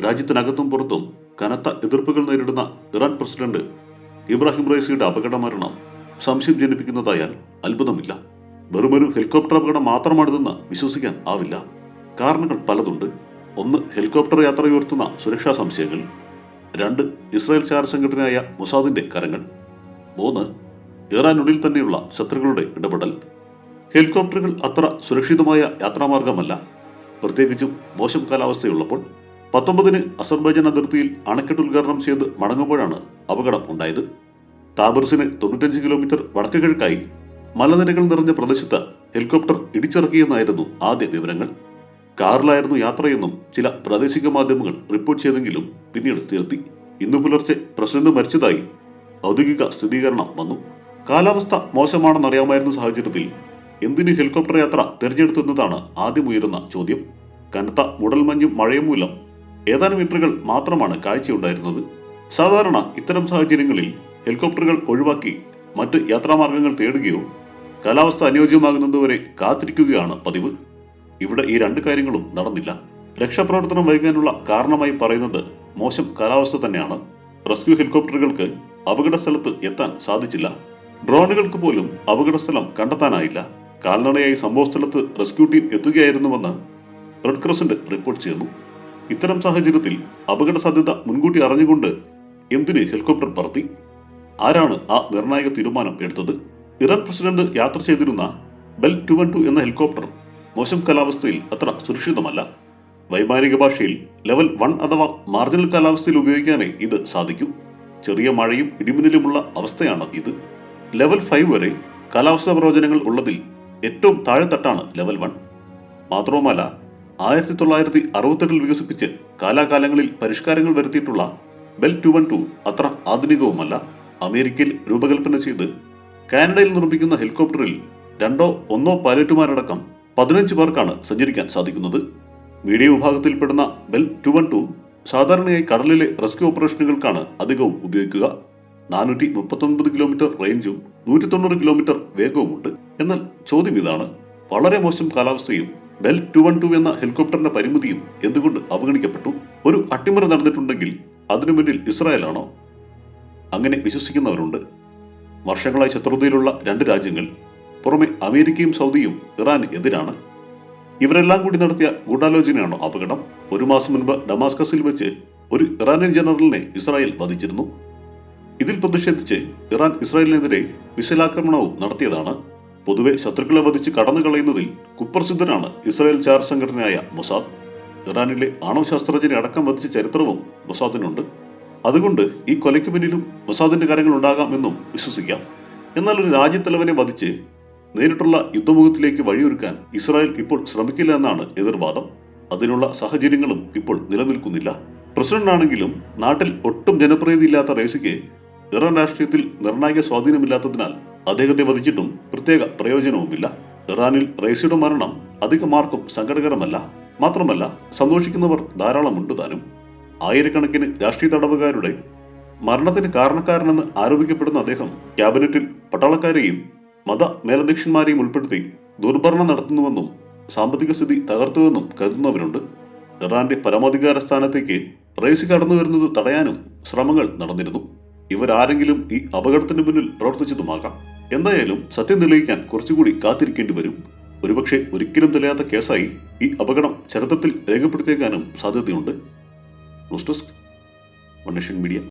രാജ്യത്തിനകത്തും പുറത്തും കനത്ത എതിർപ്പുകൾ നേരിടുന്ന ഇറാൻ പ്രസിഡന്റ് ഇബ്രാഹിം റൈസിയുടെ അപകട മരണം സംശയം ജനിപ്പിക്കുന്നതായാൽ അത്ഭുതമില്ല. വെറുമൊരു ഹെലികോപ്റ്റർ അപകടം മാത്രമാണിതെന്ന് വിശ്വസിക്കാൻ ആവില്ല. കാരണങ്ങൾ പലതുണ്ട്. ഒന്ന് ഹെലികോപ്റ്റർ യാത്ര ഉയർത്തുന്ന സുരക്ഷാ സംശയങ്ങൾ. രണ്ട് ഇസ്രായേൽ ചാര സംഘടനയായ മൊസാദിന്റെ കരങ്ങൾ. മൂന്ന് ഇറാനുള്ളിൽ തന്നെയുള്ള ശത്രുക്കളുടെ ഇടപെടൽ. ഹെലികോപ്റ്ററുകൾ അത്ര സുരക്ഷിതമായ യാത്രാമാർഗമല്ല. പ്രത്യേകിച്ചും മോശം കാലാവസ്ഥയുള്ളപ്പോൾ പത്തൊമ്പതിന് അസർബൈജാൻ അതിർത്തിയിൽ അണക്കെട്ട് ഉദ്ഘാടനം ചെയ്ത് മടങ്ങുമ്പോഴാണ് അപകടം ഉണ്ടായത്. താബർസിന് തൊണ്ണൂറ്റഞ്ച് കിലോമീറ്റർ വടക്ക് കിഴക്കായി മലനിരകൾ നിറഞ്ഞ പ്രദേശത്ത് ഹെലികോപ്റ്റർ ഇടിച്ചിറക്കിയെന്നായിരുന്നു ആദ്യ വിവരങ്ങൾ. കാറിലായിരുന്നു യാത്രയെന്നും ചില പ്രാദേശിക മാധ്യമങ്ങൾ റിപ്പോർട്ട് ചെയ്തെങ്കിലും പിന്നീട് തിരുത്തി. ഇന്നു പുലർച്ചെ പ്രസിഡന്റ് മരിച്ചതായി ഔദ്യോഗിക സ്ഥിരീകരണം വന്നു. കാലാവസ്ഥ മോശമാണെന്നറിയാമായിരുന്ന സാഹചര്യത്തിൽ എന്തിന് ഹെലികോപ്റ്റർ യാത്ര തിരഞ്ഞെടുത്തെന്നതാണ് ആദ്യം ഉയരുന്ന ചോദ്യം. കനത്ത മുടൽമഞ്ഞും മഴയും മൂലം ഏതാനും മീറ്ററുകൾ മാത്രമാണ് കാഴ്ചയുണ്ടായിരുന്നത്. സാധാരണ ഇത്തരം സാഹചര്യങ്ങളിൽ ഹെലികോപ്റ്ററുകൾ ഒഴിവാക്കി മറ്റ് യാത്രാമാർഗങ്ങൾ തേടുകയോ കാലാവസ്ഥ അനുയോജ്യമാകുന്നതുവരെ കാത്തിരിക്കുകയാണ് പതിവ്. ഇവിടെ ഈ രണ്ട് കാര്യങ്ങളും നടന്നില്ല. രക്ഷാപ്രവർത്തനം വൈകാനുള്ള കാരണമായി പറയുന്നത് മോശം കാലാവസ്ഥ തന്നെയാണ്. റെസ്ക്യൂ ഹെലികോപ്റ്ററുകൾക്ക് അപകട സ്ഥലത്ത് എത്താൻ സാധിച്ചില്ല. ഡ്രോണുകൾക്ക് പോലും അപകട സ്ഥലം കണ്ടെത്താനായില്ല. കാൽനടയായി സംഭവസ്ഥലത്ത് റെസ്ക്യൂ ടീം എത്തുകയായിരുന്നുവെന്ന് റെഡ് ക്രസന്റ് റിപ്പോർട്ട് ചെയ്യുന്നു. ഇത്തരം സാഹചര്യത്തിൽ അപകട സാധ്യത മുൻകൂട്ടി അറിഞ്ഞുകൊണ്ട് എന്തിന് ഹെലികോപ്റ്റർ പറത്തി? ആരാണ് ആ നിർണായക തീരുമാനം എടുത്തത്? ഇറാൻ പ്രസിഡന്റ് യാത്ര ചെയ്തിരുന്ന ബെൽ ടു വൺ ടു എന്ന ഹെലികോപ്റ്റർ മോശം കാലാവസ്ഥയിൽ അത്ര സുരക്ഷിതമല്ല. വൈമാനിക ഭാഷയിൽ ലെവൽ വൺ അഥവാ മാർജിനൽ കാലാവസ്ഥയിൽ ഉപയോഗിക്കാനേ ഇത് സാധിക്കൂ. ചെറിയ മഴയും ഇടിമിന്നലുമുള്ള അവസ്ഥയാണ് ഇത്. ലെവൽ ഫൈവ് വരെ കാലാവസ്ഥാ പ്രവചനങ്ങൾ ഉള്ളതിൽ ഏറ്റവും താഴെത്തട്ടാണ് ലെവൽ വൺ. മാത്രവുമല്ല ആയിരത്തി തൊള്ളായിരത്തി അറുപത്തെട്ടിൽ വികസിപ്പിച്ച് കാലാകാലങ്ങളിൽ പരിഷ്കാരങ്ങൾ വരുത്തിയിട്ടുള്ള ബെൽ ടു വൺ ടു അത്ര ആധുനികവുമല്ല. അമേരിക്കയിൽ രൂപകൽപ്പന ചെയ്ത് കാനഡയിൽ നിർമ്മിക്കുന്ന ഹെലികോപ്റ്ററിൽ രണ്ടോ ഒന്നോ പൈലറ്റുമാരടക്കം പതിനഞ്ച് പേർക്കാണ് സഞ്ചരിക്കാൻ സാധിക്കുന്നത്. മീഡിയ വിഭാഗത്തിൽപ്പെടുന്ന ബെൽ ടു വൺ ടു സാധാരണയായി കടലിലെ റെസ്ക്യൂ ഓപ്പറേഷനുകൾക്കാണ് അധികവും ഉപയോഗിക്കുക. നാനൂറ്റി മുപ്പത്തൊൻപത് കിലോമീറ്റർ റേഞ്ചും നൂറ്റി തൊണ്ണൂറ് കിലോമീറ്റർ വേഗവുമുണ്ട്. എന്നാൽ ചോദ്യം ഇതാണ് വളരെ മോശം കാലാവസ്ഥയും ബെൽ ടു വൺ ടു എന്ന ഹെലികോപ്റ്ററിന്റെ പരിമിതിയും എന്തുകൊണ്ട് അവഗണിക്കപ്പെട്ടു? ഒരു അട്ടിമറി നടന്നിട്ടുണ്ടെങ്കിൽ അതിനു മുന്നിൽ ഇസ്രായേലാണോ? അങ്ങനെ വിശ്വസിക്കുന്നവരുണ്ട്. വർഷങ്ങളായി ശത്രുതയിലുള്ള രണ്ട് രാജ്യങ്ങൾ പുറമെ അമേരിക്കയും സൗദിയും ഇറാൻ എതിരാണ്. ഇവരെല്ലാം കൂടി നടത്തിയ ഗൂഢാലോചനയാണോ അപകടം? ഒരു മാസം മുൻപ് ഡമാസ്കസിൽ വെച്ച് ഒരു ഇറാനിയൻ ജനറലിനെ ഇസ്രായേൽ വധിച്ചിരുന്നു. ഇതിൽ പ്രതിഷേധിച്ച് ഇറാൻ ഇസ്രായേലിനെതിരെ മിസൈലാക്രമണവും നടത്തിയതാണ്. പൊതുവെ ശത്രുക്കളെ വധിച്ച് കടന്നു കളയുന്നതിൽ കുപ്രസിദ്ധനാണ് ഇസ്രായേൽ ചാർ സംഘടനയായ മൊസാദ്. ഇറാനിലെ ആണവ ശാസ്ത്രജ്ഞനെ അടക്കം വധിച്ച ചരിത്രവും മൊസാദിനുണ്ട്. അതുകൊണ്ട് ഈ കൊലയ്ക്ക് പിന്നിലും മൊസാദിന്റെ കാര്യങ്ങൾ ഉണ്ടാകാമെന്നും വിശ്വസിക്കാം. എന്നാൽ ഒരു രാജ്യത്തലവനെ വധിച്ച് നേരിട്ടുള്ള യുദ്ധമുഖത്തിലേക്ക് വഴിയൊരുക്കാൻ ഇസ്രായേൽ ഇപ്പോൾ ശ്രമിക്കില്ല എന്നാണ് എതിർവാദം. അതിനുള്ള സാഹചര്യങ്ങളും ഇപ്പോൾ നിലനിൽക്കുന്നില്ല. പ്രസിഡന്റ് ആണെങ്കിലും നാട്ടിൽ ഒട്ടും ജനപ്രീതി ഇല്ലാത്ത റേസിക്ക് ഇറാൻ രാഷ്ട്രീയത്തിൽ നിർണായക സ്വാധീനമില്ലാത്തതിനാൽ അദ്ദേഹത്തെ വധിച്ചിട്ടും പ്രത്യേക പ്രയോജനവുമില്ല. ഇറാനിൽ റേസിയുടെ മരണം അധികമാർക്കും സങ്കടകരമല്ല. മാത്രമല്ല സന്തോഷിക്കുന്നവർ ധാരാളമുണ്ട് താനും. ആയിരക്കണക്കിന് രാഷ്ട്രീയ തടവുകാരുടെ മരണത്തിന് കാരണക്കാരനെന്ന് ആരോപിക്കപ്പെടുന്ന അദ്ദേഹം ക്യാബിനറ്റിൽ പട്ടാളക്കാരെയും മത മേലധ്യക്ഷന്മാരെയും ഉൾപ്പെടുത്തി ദുർഭരണം നടത്തുന്നുവെന്നും സാമ്പത്തിക സ്ഥിതി തകർത്തുവെന്നും കരുതുന്നവരുണ്ട്. ഇറാന്റെ പരമാധികാര സ്ഥാനത്തേക്ക് റൈസി കടന്നു വരുന്നത് തടയാനും ശ്രമങ്ങൾ നടന്നിരുന്നു. ഇവരാരെങ്കിലും ഈ അപകടത്തിന് പിന്നിൽ പ്രവർത്തിച്ചതുമാകാം. എന്തായാലും സത്യം തെളിയിക്കാൻ കുറച്ചുകൂടി കാത്തിരിക്കേണ്ടി വരും. ഒരുപക്ഷെ ഒരിക്കലും തെളിയാത്ത കേസായി ഈ അപകടം ചരിത്രത്തിൽ രേഖപ്പെടുത്തിയേക്കാനും സാധ്യതയുണ്ട്. News desk media.